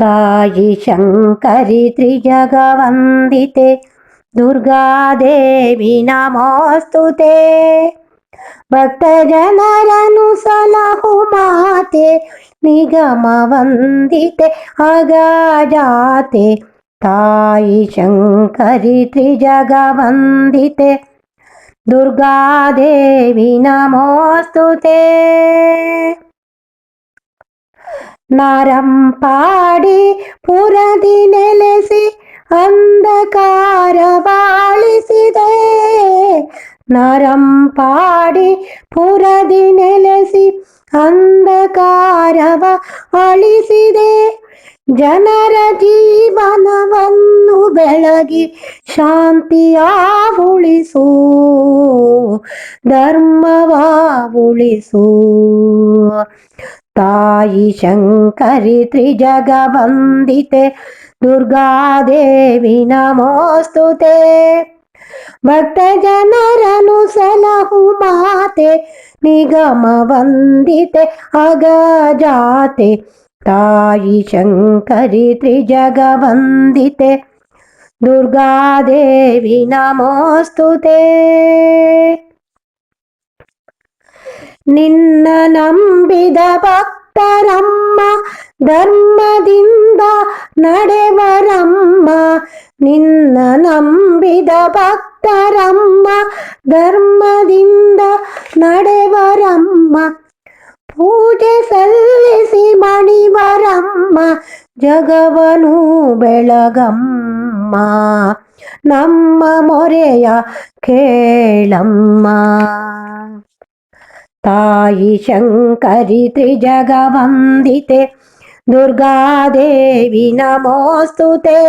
ತಾಯಿ ಶಂಕರಿ ತ್ರಿಜಗವಂದಿತೆ ದುರ್ಗಾದೇವಿ ನಮೋಸ್ತುತೆ ಭಕ್ತ ಜನರನು ಸಲಹು ಮಾತೆ ನಿಗಮ ವಂದಿತೆ ಅಗಜಾತೆ ತಾಯಿ ಶಂಕರಿ ತ್ರಿಜಗವಂದಿತೆ ದುರ್ಗಾದೇವಿ ನಮೋಸ್ತುತೆ ನರಂಪಾಡಿ ಪುರದಿ ನೆಲೆಸಿ ಅಂಧಕಾರ ಬಾಳಿಸಿದೆ ನರಂಪಾಡಿ ಪುರದಿ ನೆಲೆಸಿ ಅಂಧಕಾರವ ಅಳಿಸಿದೆ ಜನರ ಜೀವನವನ್ನು ಬೆಳಗಿ ಶಾಂತಿಯ ಉಳಿಸು ಧರ್ಮವ ಉಳಿಸು ತಾಯಿ ಶಂಕರಿ ತ್ರಿಜಗವಂದಿತೆ ದುರ್ಗಾದೇವಿ ನಮೋಸ್ತುತೆ ಭಕ್ತ ಜನರನು ಸಲಹು ಮಾತೆ ನಿಗಮ ವಂದಿತೆ ಅಗಜಾತೆ ತಾಯಿ ಶಂಕರಿ ತ್ರಿಜಗವಂದಿತೆ ದುರ್ಗಾದೇವಿ ನಮೋಸ್ತುತೆ ನಿನ್ನ ನಂಬಿದ ಭಕ್ತರಮ್ಮ, ಧರ್ಮದಿಂದ ನಡೆವರಮ್ಮ. ನಿನ್ನ ನಂಬಿದ ಭಕ್ತರಮ್ಮ, ಧರ್ಮದಿಂದ ನಡೆವರಮ್ಮ. ಪೂಜೆ ಸಲ್ಲಿಸಿ ಮಣಿವರಮ್ಮ, ಜಗವನು ಬೆಳಗಮ್ಮ. ನಮ್ಮ ಮೊರೆಯ ಕೇಳಮ್ಮ. तायि शङ्करि त्रिजगवन्दिते दुर्गादेवि नमोऽस्तु ते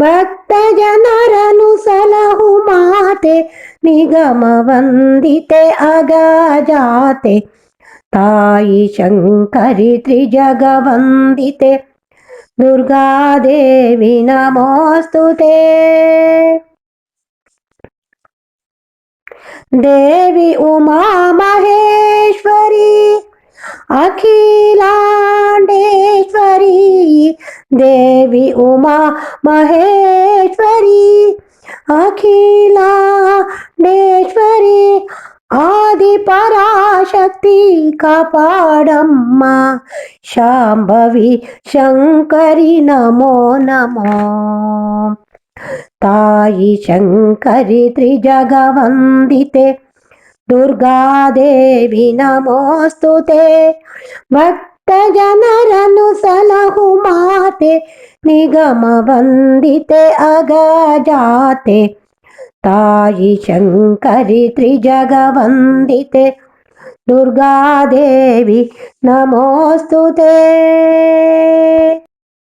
भक्तजनरनु सलहु माते निगमवन्दिते अगजाते तायि शङ्करि त्रिजगवन्दिते दुर्गादेवि नमोऽस्तु ते देवी उमा महेश्वरी अखिलांडेश्वरी देवी उमा महेश्वरी अखिलांडेश्वरी ఆది పరాశక్తి కపాడమ్మ శాంభవి శంకరి नमो नमो। ತಾಯಿ ಶಂಕರಿ ತ್ರಿಜಗವಂದಿತೆ ದುರ್ಗಾದೇವಿ ನಮೋಸ್ತುತೆ ಭಕ್ತ ಜನರನು ಸಲಹು ಮಾತೆ ನಿಗಮ ವಂದಿತೆ ಅಗಜಾತೆ ತಾಯಿ ಶಂಕರಿ ತ್ರಿಜಗವಂದಿತೆ ದುರ್ಗಾದೇವಿ ನಮೋಸ್ತುತೆ